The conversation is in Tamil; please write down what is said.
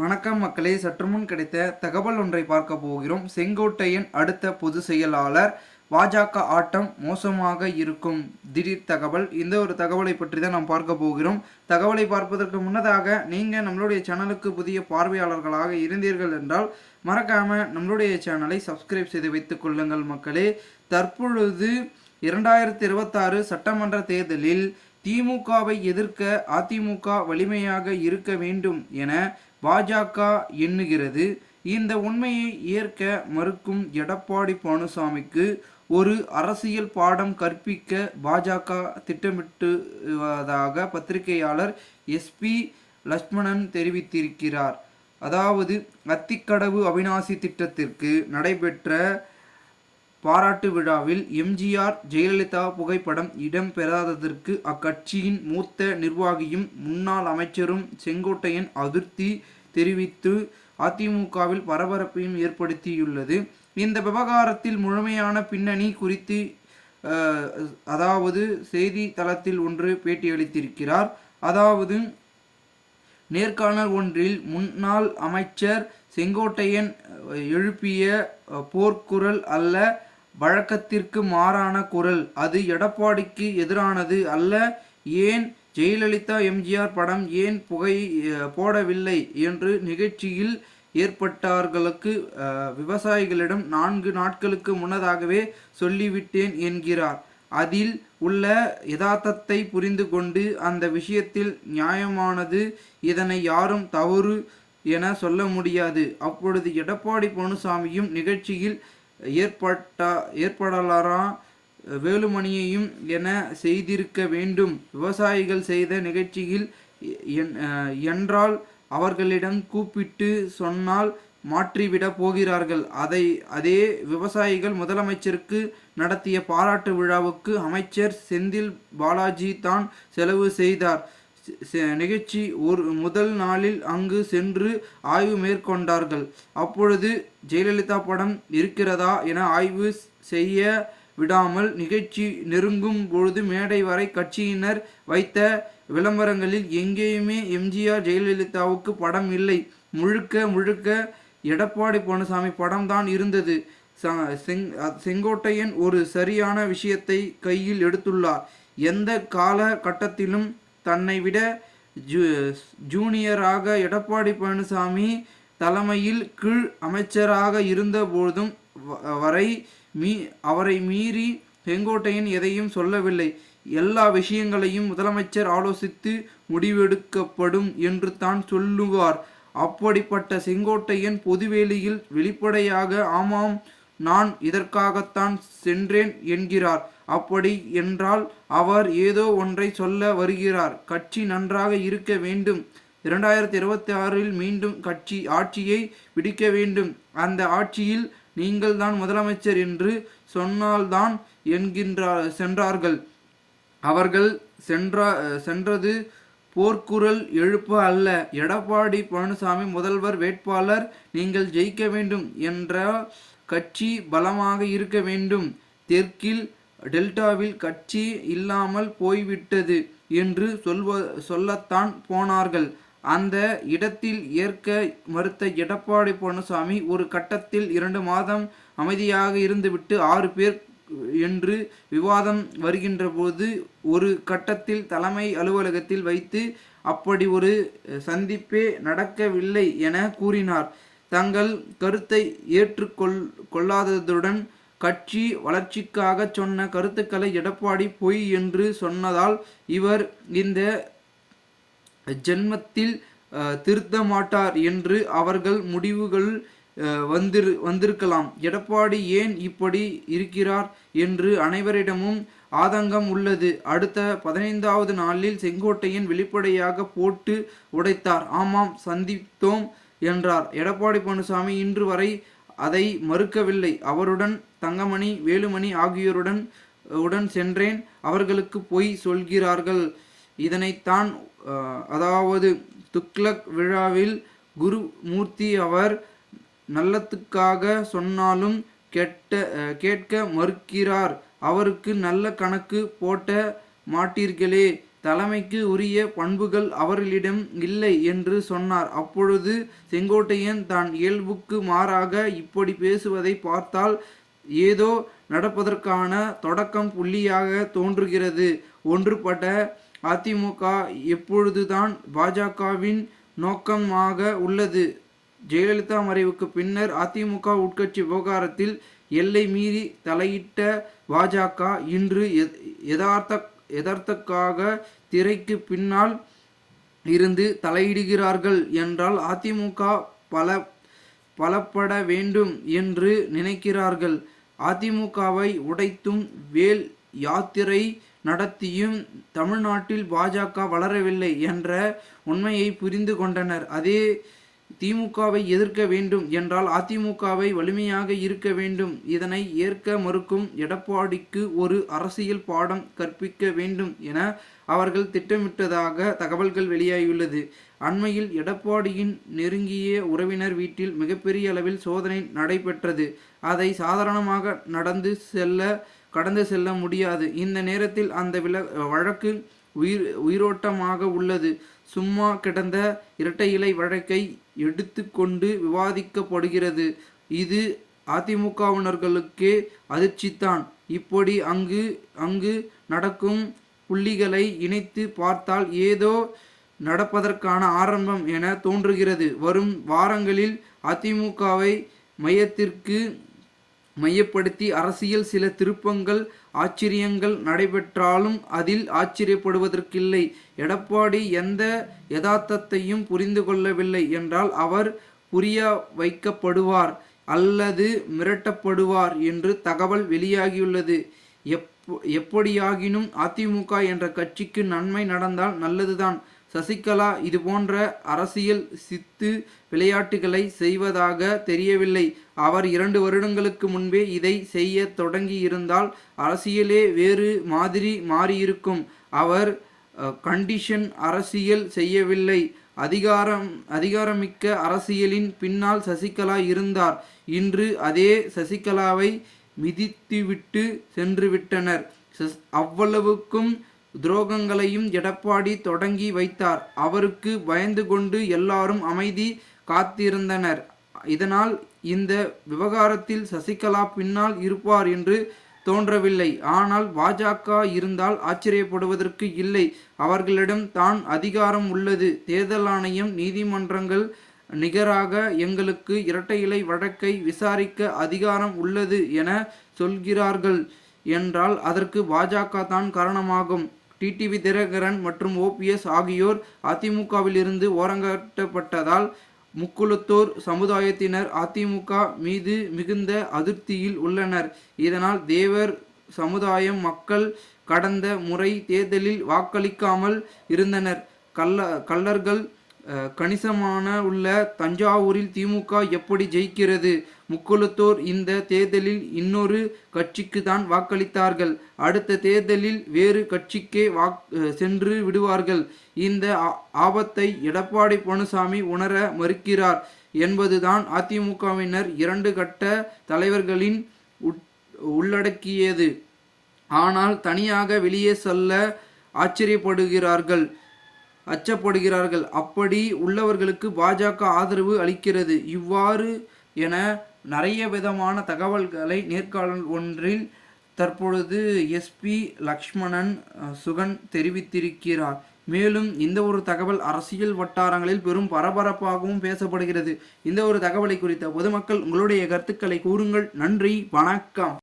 வணக்கம் மக்களே சற்று முன் கிடைத்த தகவல் ஒன்றை பார்க்க போகிறோம். செங்கோட்டையன் அடுத்த பொதுச் செயலாளர். பாஜக ஆட்டம் மோசமாக இருக்கும். திடீர் தகவல். இந்த ஒரு தகவலை பற்றி தான் நாம் பார்க்க போகிறோம். தகவலை பார்ப்பதற்கு முன்னதாக நீங்கள் நம்மளுடைய சேனலுக்கு புதிய பார்வையாளர்களாக இருந்தீர்கள் என்றால் மறக்காம நம்மளுடைய சேனலை சப்ஸ்கிரைப் செய்து வைத்துக் கொள்ளுங்கள் மக்களே. தற்பொழுது இரண்டாயிரத்தி இருபத்தாறு சட்டமன்ற தேர்தலில் திமுகவை எதிர்க்க அதிமுக வலிமையாக இருக்க வேண்டும் என பாஜக எண்ணுகிறது. இந்த உண்மையை ஏற்க மறுக்கும் எடப்பாடி பழனிசாமிக்கு ஒரு அரசியல் பாடம் கற்பிக்க பாஜக திட்டமிட்டுவதாக பத்திரிகையாளர் எஸ்பி லட்சுமணன் தெரிவித்திருக்கிறார். அதாவது அத்திக்கடவு அவிநாசி திட்டத்திற்கு நடைபெற்ற பாராட்டு விழாவில் எம்ஜிஆர் ஜெயலலிதா புகைப்படம் இடம்பெறாததற்கு அக்கட்சியின் மூத்த நிர்வாகியும் முன்னாள் அமைச்சரும் செங்கோட்டையன் அதிருப்தி தெரிவித்து அதிமுகவில் பரபரப்பையும் ஏற்படுத்தியுள்ளது. இந்த விவகாரத்தில் முழுமையான பின்னணி குறித்து அதாவது செய்தி தளத்தில் ஒன்று பேட்டியளித்திருக்கிறார். அதாவது நேர்காணல் ஒன்றில் முன்னாள் அமைச்சர் செங்கோட்டையன் எழுப்பிய போர்க்குரல் அல்ல வழக்கத்திற்கு மாறான குரல். அது எடப்பாடிக்கு எதிரானது அல்ல. ஏன் ஜெயலலிதா எம்ஜிஆர் படம் ஏன் புகை போடவில்லை என்று நிகழ்ச்சியில் ஏற்பட்டார்களுக்கு விவசாயிகளிடம் நான்கு நாட்களுக்கு முன்னதாகவே சொல்லிவிட்டேன் என்கிறார். அதில் உள்ள யதார்த்தத்தை புரிந்து கொண்டு அந்த விஷயத்தில் நியாயமானது இதனை யாரும் தவறு என சொல்ல முடியாது. அப்பொழுது எடப்பாடி பழனிசாமியும் நிகழ்ச்சியில் ஏற்பட்டா ஏற்படலாரா வேலுமணியையும் என செய்திருக்க வேண்டும். விவசாயிகள் செய்த நிகழ்ச்சியில் என்- என்றால் அவர்களிடம் கூப்பிட்டு சொன்னால் மாற்றிவிட போகிறார்கள். அதை அதே விவசாயிகள் முதலமைச்சருக்கு நடத்திய பாராட்டு விழாவுக்கு அமைச்சர் செந்தில் பாலாஜி தான் செலவு செய்தார். நிகழ்ச்சி ஒரு முதல் நாளில் அங்கு சென்று ஆய்வு மேற்கொண்டார்கள். அப்பொழுது ஜெயலலிதா படம் இருக்கிறதா என ஆய்வு செய்ய விடாமல் நிகழ்ச்சி நெருங்கும் பொழுது மேடை வரை கட்சியினர் வைத்த விளம்பரங்களில் எங்கேயுமே எம்ஜிஆர் ஜெயலலிதாவுக்கு படம் இல்லை. முழுக்க முழுக்க எடப்பாடி பழனிசாமி படம்தான் இருந்தது. ச- செங்- செங்கோட்டையன் ஒரு சரியான விஷயத்தை கையில் எடுத்துள்ளார். எந்த கால கட்டத்திலும் தன்னை விட ஜூ ஜூனியராக எடப்பாடி பழனிசாமி தலைமையில் கீழ் அமைச்சராக இருந்தபோதும் வரை மீ அவரை மீறி செங்கோட்டையன் எதையும் சொல்லவில்லை. எல்லா விஷயங்களையும் முதலமைச்சர் ஆலோசித்து முடிவெடுக்கப்படும் என்று தான் சொல்லுவார். அப்படிப்பட்ட செங்கோட்டையன் பொதுவெளியில் வெளிப்படையாக ஆமாம் நான் இதற்காகத்தான் சென்றேன் என்கிறார். அப்படி என்றால் அவர் ஏதோ ஒன்றை சொல்ல வருகிறார். கட்சி நன்றாக இருக்க வேண்டும். இரண்டாயிரத்தி இருபத்தி ஆறில் மீண்டும் கட்சி ஆட்சியை பிடிக்க வேண்டும். அந்த ஆட்சியில் நீங்கள்தான் முதலமைச்சர் என்று சொன்னால்தான் என்கின்றார் சென்றார்கள். அவர்கள் சென்ற சென்றது போர்க்குரல் எழுப்ப அல்ல. எடப்பாடி பழனிசாமி முதல்வர் வேட்பாளர் நீங்கள் ஜெயிக்க வேண்டும் என்ற கட்சி பலமாக இருக்க வேண்டும். தெற்கில் டெல்டாவில் கட்சி இல்லாமல் போய்விட்டது என்று சொல்வ சொல்லத்தான் போனார்கள். அந்த இடத்தில் ஏற்க மறுத்த எடப்பாடி பழனிசாமி ஒரு கட்டத்தில் இரண்டு மாதம் அமைதியாக இருந்துவிட்டு ஆறு பேர் என்று விவாதம் வருகின்ற போது ஒரு கட்டத்தில் தலைமை அலுவலகத்தில் வைத்து அப்படி ஒரு சந்திப்பே நடக்கவில்லை என கூறினார். தங்கள் கருத்தை ஏற்றுக்கொள் கொள்ளாததுடன் கட்சி வளர்ச்சிக்காக சொன்ன கருத்துக்களை எடப்பாடி பொய் என்று சொன்னதால் இவர் இந்த ஜென்மத்தில் திருத்த மாட்டார் என்று அவர்கள் முடிவுகள் வந்திரு வந்திருக்கலாம். எடப்பாடி ஏன் இப்படி இருக்கிறார் என்று அனைவரிடமும் ஆதங்கம் உள்ளது. அடுத்த பதினைந்தாவது நாளில் செங்கோட்டையன் வெளிப்படையாக போட்டு உடைத்தார். ஆமாம் சந்தித்தோம். என்றார். எடப்பாடி பழனிசாமி இன்று வரை அதை மறுக்கவில்லை. அவருடன் தங்கமணி வேலுமணி ஆகியோருடன் உடன் சென்றேன். அவர்களுக்கு பொய் சொல்கிறார்கள். இதனைத்தான் அதாவது துக்ளக் விழாவில் குருமூர்த்தி அவர் நல்லத்துக்காக சொன்னாலும் கெட்ட கேட்க மறுக்கிறார். அவருக்கு நல்ல கணக்கு போட்ட மாட்டீர்களே. தலைமைக்கு உரிய பண்புகள் அவர்களிடம் இல்லை என்று சொன்னார். அப்பொழுது செங்கோட்டையன் தான் இயல்புக்கு மாறாக இப்படி பேசுவதை பார்த்தால் ஏதோ நடப்பதற்கான தொடக்கம் புள்ளியாக தோன்றுகிறது. ஒன்றுபட்ட அதிமுக எப்பொழுதுதான் பாஜகவின் நோக்கமாக உள்ளது. ஜெயலலிதா மறைவுக்கு பின்னர் அதிமுக உட்கட்சி விவகாரத்தில் எல்லை மீறி தலையிட்ட பாஜக இன்று எதார்த்த யதார்த்த எதார்த்தக்காக திரைக்கு பின்னால் இருந்து தலையிடுகிறார்கள் என்றால் அதிமுக பல பலப்பட வேண்டும் என்று நினைக்கிறார்கள். அதிமுகவை உடைத்தும் வேல் யாத்திரை நடத்தியும் தமிழ்நாட்டில் பாஜக வளரவில்லை என்ற உண்மையை புரிந்து கொண்டனர். அதே திமுகவை எதிர்க்க வேண்டும் என்றால் அதிமுகவை வலிமையாக இருக்க வேண்டும். இதனை ஏற்க மறுக்கும் எடப்பாடிக்கு ஒரு அரசியல் பாடம் கற்பிக்க வேண்டும் என அவர்கள் திட்டமிட்டதாக தகவல்கள் வெளியாகியுள்ளது. அண்மையில் எடப்பாடியின் நெருங்கிய உறவினர் வீட்டில் மிகப்பெரிய அளவில் சோதனை நடைபெற்றது. அதை சாதாரணமாக நடந்து செல்ல கடந்து செல்ல முடியாது. இந்த நேரத்தில் அந்த வில வழக்கு உயிர் உயிரோட்டமாக உள்ளது. சும்மா கிடந்த இரட்டை இலை வழக்கை எடுத்துக்கொண்டு விவாதிக்கப்படுகிறது. இது அதிமுகவினர்களுக்கே அதிர்ச்சிதான். இப்படி அங்கு அங்கு நடக்கும் புள்ளிகளை இணைத்து பார்த்தால் ஏதோ நடப்பதற்கான ஆரம்பம் என தோன்றுகிறது. வரும் வாரங்களில் அதிமுகவை மையத்திற்கு மையப்படுத்தி அரசியல் சில திருப்பங்கள் ஆச்சரியங்கள் நடைபெற்றாலும் அதில் ஆச்சரியப்படுவதற்கில்லை. எடப்பாடி எந்த யதார்த்தத்தையும் புரிந்து கொள்ளவில்லை என்றால் அவர் புரிய வைக்கப்படுவார் அல்லது மிரட்டப்படுவார் என்று தகவல் வெளியாகியுள்ளது. எப் எப்படியாகினும் அதிமுக என்ற கட்சிக்கு நன்மை நடந்தால் நல்லதுதான். சசிகலா இது போன்ற அரசியல் சித்து விளையாட்டுகளை செய்வதாக தெரியவில்லை. அவர் இரண்டு வருடங்களுக்கு முன்பே இதை செய்ய தொடங்கி இருந்தால் அரசியலே வேறு மாதிரி மாறியிருக்கும். அவர் கண்டிஷன் அரசியல் செய்யவில்லை. அதிகாரம் அதிகாரமிக்க அரசியலின் பின்னால் சசிகலா இருந்தார். இன்று அதே சசிகலாவை மிதித்துவிட்டு சென்றுவிட்டனர். சஸ்- அவ்வளவுக்கும் துரோகங்களையும் எடப்பாடி தொடங்கி வைத்தார். அவருக்கு பயந்து கொண்டு எல்லாரும் அமைதி காத்திருந்தனர். இதனால் இந்த விவகாரத்தில் சசிகலா பின்னால் இருப்பார் என்று தோன்றவில்லை. ஆனால் பாஜக இருந்தால் ஆச்சரியப்படுவதற்கு இல்லை. அவர்களிடம் தான் அதிகாரம் உள்ளது. தேர்தல் ஆணையம் நீதிமன்றங்கள் நிகராக எங்களுக்கு இரட்டை இலை வழக்கை விசாரிக்க அதிகாரம் உள்ளது என சொல்கிறார்கள் என்றால் அதற்கு பாஜக தான் காரணமாகும். டிடிவி தினகரன் மற்றும் ஓபிஎஸ் ஆகியோர் அதிமுகவில் இருந்து ஓரங்கட்டப்பட்டதால் முக்குளத்தோர் சமுதாயத்தினர் அதிமுக மீது மிகுந்த அதிருப்தியில் உள்ளனர். இதனால் தேவர் சமுதாயம் மக்கள் கடந்த முறை தேர்தலில் வாக்களிக்காமல் இருந்தனர். கல்ல கள்ளர்கள் கணிசமான உள்ள தஞ்சாவூரில் திமுக எப்படி ஜெயிக்கிறது? முக்குளத்தோர் இந்த தேர்தலில் இன்னொரு கட்சிக்கு தான் வாக்களித்தார்கள். அடுத்த தேர்தலில் வேறு கட்சிக்கே வாக் சென்று விடுவார்கள். இந்த ஆ- ஆபத்தை எடப்பாடி பழனிசாமி உணர மறுக்கிறார் என்பதுதான் அதிமுகவினர் இரண்டு கட்ட தலைவர்களின் உட்- உள்ளடக்கியது. ஆனால் தனியாக வெளியே செல்ல ஆச்சரியப்படுகிறார்கள். அச்சப்படுகிறார்கள். அப்படி உள்ளவர்களுக்கு பாஜக ஆதரவு அளிக்கிறது. இவ்வாறு என நிறைய விதமான தகவல்களை நேர்காணல் ஒன்றில் தற்பொழுது எஸ்பி லக்ஷ்மணன் சுகன் தெரிவித்திருக்கிறார். மேலும் இந்த ஒரு தகவல் அரசியல் வட்டாரங்களில் பெரும் பரபரப்பாகவும் பேசப்படுகிறது. இந்த ஒரு தகவலை குறித்த பொதுமக்கள் உங்களுடைய கருத்துக்களை கூறுங்கள். நன்றி. வணக்கம்.